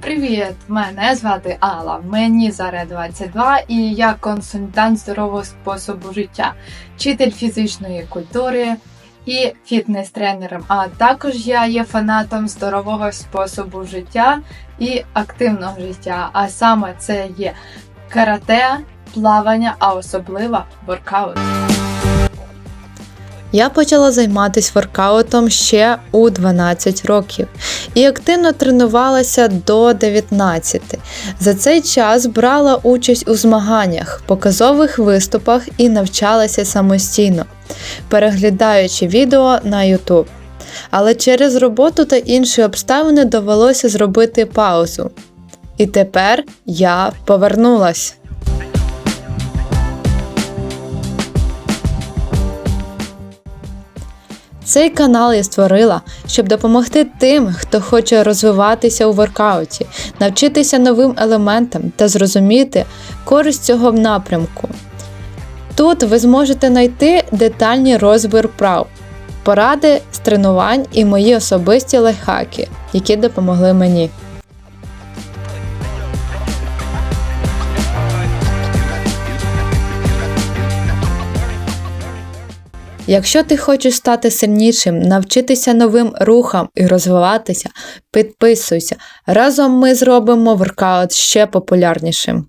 привіт! Мене звати Алла. Мені зараз 22 і я консультант здорового способу життя, вчитель фізичної культури і фітнес-тренером. А також я є фанатом здорового способу життя і активного життя. А саме це є карате, плавання, а особливо воркаут. Я почала займатися воркаутом ще у 12 років і активно тренувалася до 19. За цей час брала участь у змаганнях, показових виступах і навчалася самостійно, переглядаючи відео на YouTube. Але через роботу та інші обставини довелося зробити паузу. І тепер я повернулась. Цей канал я створила, щоб допомогти тим, хто хоче розвиватися у воркауті, навчитися новим елементам та зрозуміти користь цього напрямку. Тут ви зможете знайти детальний розбір прав, поради з тренувань і мої особисті лайфхаки, які допомогли мені. Якщо ти хочеш стати сильнішим, навчитися новим рухам і розвиватися, підписуйся. Разом ми зробимо воркаут ще популярнішим.